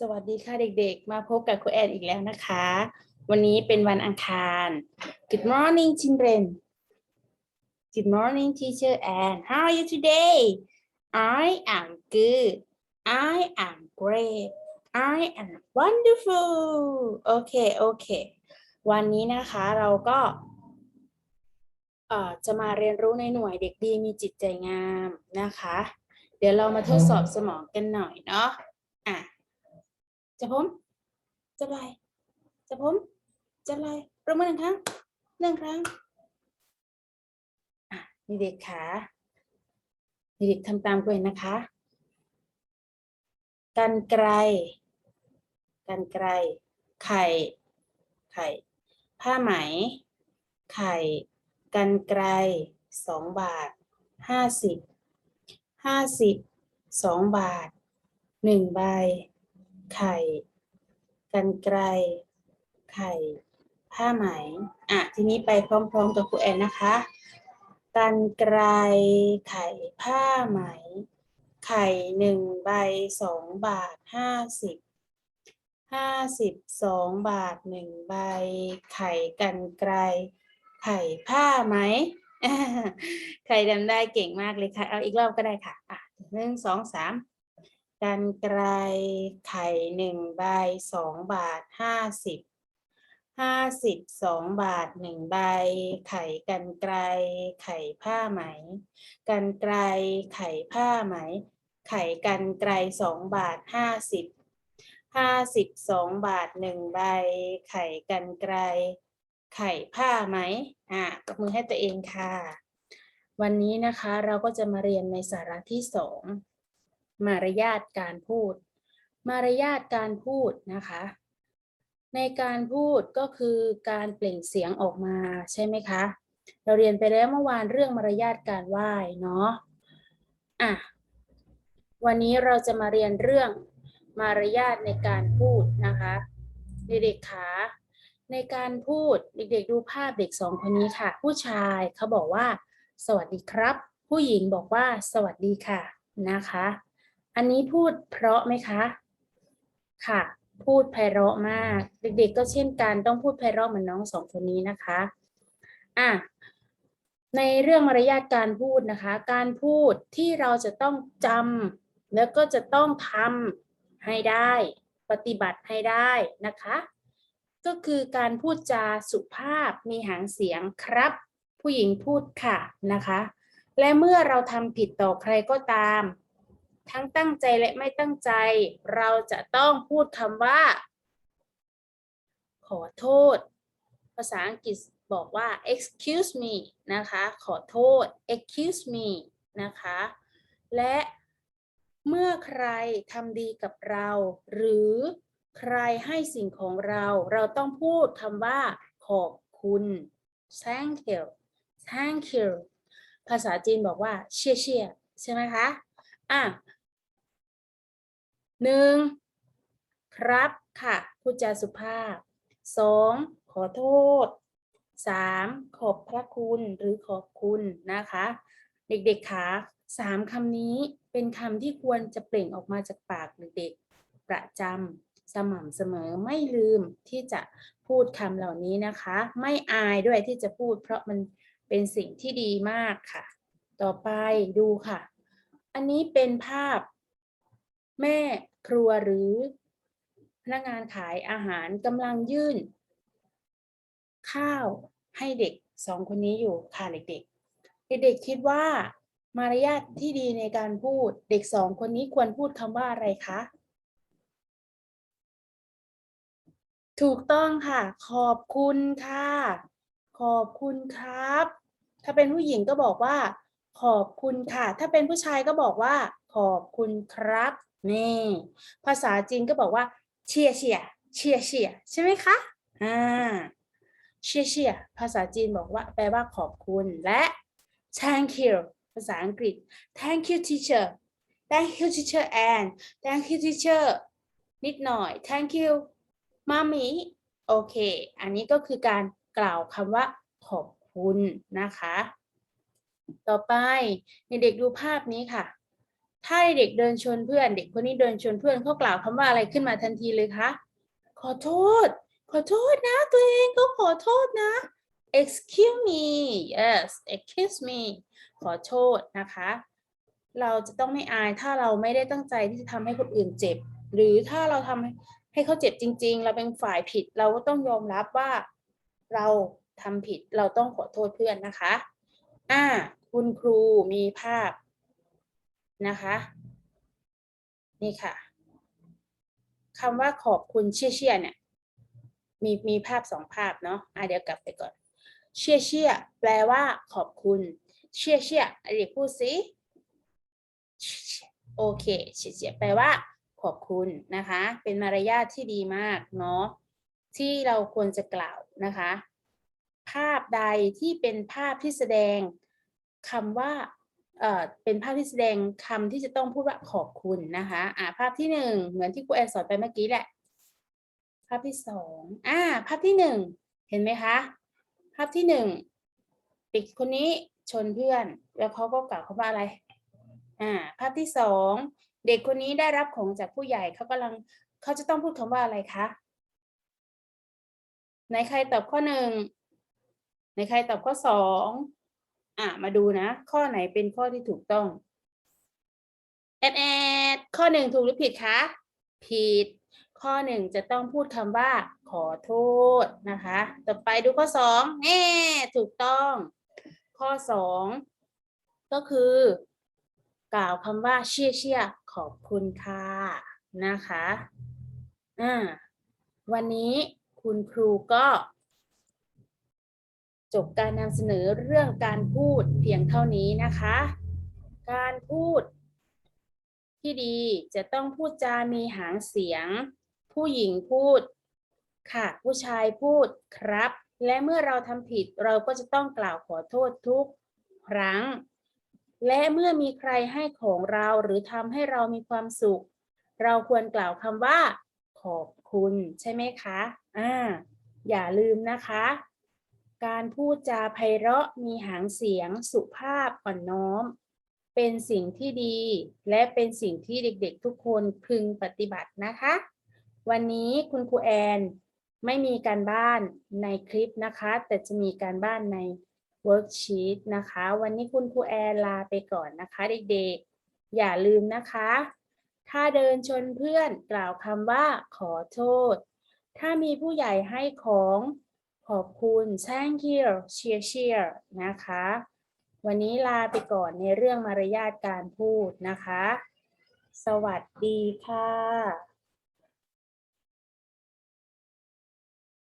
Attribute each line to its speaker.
Speaker 1: สวัสดีค่ะเด็กๆ มาพบกับครูแอนอีกแล้วนะคะ วันนี้เป็นวันอังคาร Good morning children Good morning teacher Ann How are you today I am good I am great I am wonderful โอเคโอเควันนี้นะคะเราก็เอ่อจะมาเรียนรู้ในหน่วยเด็กดีมีจิตใจงามนะคะ เดี๋ยวเรามาทดสอบสมองกันหน่อยเนาะอะ จะผมจะไรจะผมจะไรประมาณหนึ่งครั้งหนึ่งครั้งอะเด็กขาเด็กทำตามกูเองนะคะ กันไกรกันไกรไข่ ไข่ ผ้าไหม ไข่ กันไกรสองบาทห้าสิบห้าสิบสองบาทหนึ่งใบ ไข่ กันไกรไข่ ผ้าไหม อะ ทีนี้ไปพร้อมๆกับครูแอนนะคะ กันไกรไข่ ผ้าไหม ไข่หนึ่งใบสองบาทห้าสิบห้าสิบสองบาทหนึ่งใบ ไข่กันไกรไข่ผ้าไหม ใครจำได้เก่งมากเลยค่ะ เอาอีกรอบก็ได้ค่ะ อะหนึ่งสองสาม กันไกรไข่หนึ่งใบสองบาทห้าสิบห้าสิบสองบาทหนึ่งใบ ไข่กันไกรไข่ผ้าไหม กันไกรไข่ผ้าไหม ไข่กันไกรสองบาทห้าสิบห้าสิบสองบาทหนึ่งใบ ไข่กันไกรไข่ผ้าไหมอะปรบมือให้ตัวเองค่ะ วันนี้นะคะเราก็จะมาเรียนในสาระที่สอง มารยาทการพูด มารยาทการพูดนะคะ ในการพูดก็คือการเปล่งเสียงออกมาใช่ไหมคะ เราเรียนไปแล้วเมื่อวานเรื่องมารยาทการไหว้เนาะอะวันนี้เราจะมาเรียนเรื่องมารยาทในการพูดนะคะเด็กๆคะในการพูดเด็กๆดูภาพเด็กสองคนนี้ค่ะ ผู้ชายเขาบอกว่า สวัสดีครับ ผู้หญิงบอกว่า สวัสดีค่ะนะคะ อันนี้พูดเพราะไหมคะ ค่ะ พูดไพเราะมาก เด็กๆ ก็เช่นกันต้องพูดไพเราะเหมือนน้องสองคนนี้นะคะ อะ ในเรื่องมารยาทการพูดนะคะ การพูดที่เราจะต้องจำแล้วก็จะต้องทำให้ได้ ปฏิบัติให้ได้นะคะ ก็คือการพูดจาสุภาพมีหางเสียงครับ ผู้หญิงพูดค่ะนะคะ และเมื่อเราทำผิดต่อใครก็ตาม ทั้งตั้งใจและไม่ตั้งใจ เราจะต้องพูดคำว่า ขอโทษ ภาษาอังกฤษบอกว่า excuse me นะคะ ขอโทษ excuse me นะคะ และเมื่อใครทำดีกับเรา หรือใครให้สิ่งของเรา เราต้องพูดคำว่า ขอบคุณ thank you thank you ภาษาจีนบอกว่า เชี่ยเชี่ยใช่ไหมคะ อะ หนึ่งครับค่ะพูดจาสุภาพสองขอโทษสามขอบพระคุณหรือขอบคุณนะคะ เด็กๆคะสามคำนี้เป็นคำที่ควรจะเปล่งออกมาจากปากเด็กๆประจำสม่ำเสมอไม่ลืมที่จะพูดคำเหล่านี้นะคะ ไม่อายด้วยที่จะพูด เพราะมันเป็นสิ่งที่ดีมากค่ะ ต่อไปดูค่ะ อันนี้เป็นภาพ แม่ครัวหรือพนักงานขายอาหารกำลังยื่น ข้าวให้เด็กสองคนนี้อยู่ค่ะเด็กๆ เด็กๆคิดว่ามารยาทที่ดีในการพูดเด็กสองคนนี้ควรพูดคำว่าอะไรคะ ถูกต้องค่ะ ขอบคุณค่ะ ขอบคุณครับ ถ้าเป็นผู้หญิงก็บอกว่า ขอบคุณค่ะ ถ้าเป็นผู้ชายก็บอกว่า ขอบคุณครับ นี่ ภาษาจีนก็บอกว่าเชียเชียเชียเชียใช่ไหมคะอ่าเชียเชียภาษาจีนบอกว่า แปลว่าขอบคุณและ thank you ภาษาอังกฤษ thank you teacher thank you teacher and thank you teacher นิดหน่อย thank you มามีโอเค อันนี้ก็คือการกล่าวคำว่าขอบคุณนะคะ ต่อไปเด็กๆดูภาพนี้ค่ะ ถ้าเด็กเดินชนเพื่อน เด็กคนนี้เดินชนเพื่อนเขากล่าวคำว่าอะไรขึ้นมาทันทีเลยคะ ขอโทษ ขอโทษนะ ตัวเองก็ขอโทษนะ excuse me yes excuse me ขอโทษนะคะ เราจะต้องไม่อายถ้าเราไม่ได้ตั้งใจที่จะทำให้คนอื่นเจ็บ หรือถ้าเราทำให้เขาเจ็บจริง ๆ เราเป็นฝ่ายผิด เราก็ต้องยอมรับว่าเราทำผิด เราต้องขอโทษเพื่อนนะคะ อ่า คุณครูมีภาพ นะคะ นี่ค่ะคำว่าขอบคุณเชี่ยเชี่ยเนี่ย มีมีภาพสองภาพเนาะอะเดี๋ยวกลับไปก่อน เชี่ยเชี่ยแปลว่าขอบคุณ เชี่ยเชี่ยอะเด็กพูดสิโอเคเชี่ยเชี่ยแปลว่า ขอบคุณนะคะ เป็นมารยาทที่ดีมากเนาะที่เราควรจะกล่าวนะคะ ภาพใดที่เป็นภาพที่แสดงคำว่า เป็นภาพที่แสดงคำที่จะต้องพูดว่าขอบคุณนะคะอ่าภาพที่หนึ่งเหมือนที่ครูแอนสอนไปเมื่อกี้แหละ ภาพที่สองอ่าภาพที่หนึ่งเห็นไหมคะ ภาพที่หนึ่งเด็กคนนี้ชนเพื่อน แล้วเขาก็กล่าวคำว่าอะไรอ่าภาพที่สองเด็กคนนี้ได้รับของจากผู้ใหญ่เขากำลังเขาจะต้องพูดคำว่าอะไรคะไหนใครตอบข้อหนึ่งไหนใครตอบข้อสอง อะมาดูนะ ข้อไหนเป็นข้อที่ถูกต้องแอดแอดข้อหนึ่งถูกหรือผิดคะ ผิด ข้อหนึ่งจะต้องพูดคำว่า ขอโทษนะคะ ต่อไปดูข้อสองแน่ถูกต้อง ข้อสองก็คือ กล่าวคำว่าเชี่ยเชี่ยขอบคุณค่ะนะคะอ่าวันนี้คุณครูก็ จบการนำเสนอเรื่องการพูดเพียงเท่านี้นะคะ การพูด ที่ดีจะต้องพูดจามีหางเสียง ผู้หญิงพูด ค่ะ ผู้ชายพูดครับ และเมื่อเราทำผิดเราก็จะต้องกล่าวขอโทษทุกครั้ง และเมื่อมีใครให้ของเราหรือทำให้เรามีความสุข เราควรกล่าวคำว่า ขอบคุณใช่ไหมคะ อ่า อย่าลืมนะคะ การพูดจาไพเราะมีหางเสียงสุภาพอ่อนน้อม เป็นสิ่งที่ดี และเป็นสิ่งที่เด็กๆ ทุกคนพึงปฏิบัตินะคะ วันนี้คุณครูแอนไม่มีการบ้านในคลิปนะคะ แต่จะมีการบ้านในเวิร์กชีตนะคะ วันนี้คุณครูแอนลาไปก่อนนะคะ เด็กๆ อย่าลืมนะคะ ถ้าเดินชนเพื่อนกล่าวคำว่าขอโทษ ถ้ามีผู้ใหญ่ให้ของ ขอบคุณ thank you cheer cheer นะคะ วันนี้ลาไปก่อนในเรื่องมารยาทการพูดนะคะ สวัสดีค่ะ